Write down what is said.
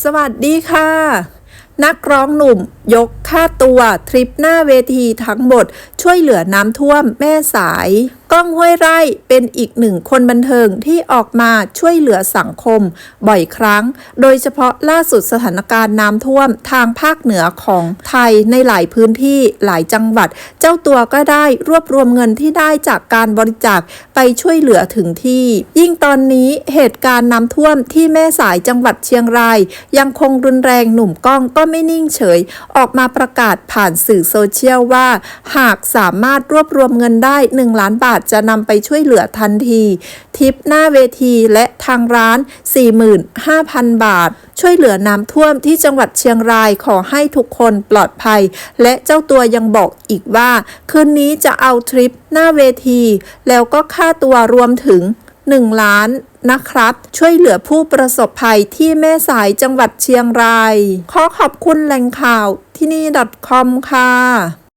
สวัสดีค่ะ นักร้องหนุ่ม ยกค่าตัว ทริปหน้าเวทีทั้งหมด ช่วยเหลือน้ำท่วมแม่สาย ก้องห้วยไร่เป็นอีกหนึ่งคนบันเทิงที่ออกมาช่วยเหลือสังคม บ่อยครั้ง โดยเฉพาะล่าสุดสถานการณ์น้ำท่วมทางภาคเหนือของไทยในหลายพื้นที่หลายจังหวัด เจ้าตัวก็ได้รวบรวมเงินที่ได้จากการบริจาคไปช่วยเหลือถึงที่ ยิ่งตอนนี้เหตุการณ์น้ำท่วมที่แม่สายจังหวัดเชียงราย ยังคงรุนแรงหนุ่มก้องก็ไม่นิ่งเฉย ออกมาประกาศผ่านสื่อโซเชียลว่า หากสามารถรวบรวมเงินได้ 1 ล้านบาทจะนำไปช่วยเหลือทันที ทิปหน้าเวทีและทางร้าน 45,000 บาท ช่วยเหลือน้ำท่วมที่จังหวัดเชียงรายขอให้ทุกคนปลอดภัย และเจ้าตัวยังบอกอีกว่า คืนนี้จะเอาทริปหน้าเวที แล้วก็ค่าตัวรวมถึง 1 ล้านนะครับ ช่วยเหลือผู้ประสบภัยที่แม่สายจังหวัดเชียงราย ขอขอบคุณแหล่งข่าวที่นี่ .com ค่ะ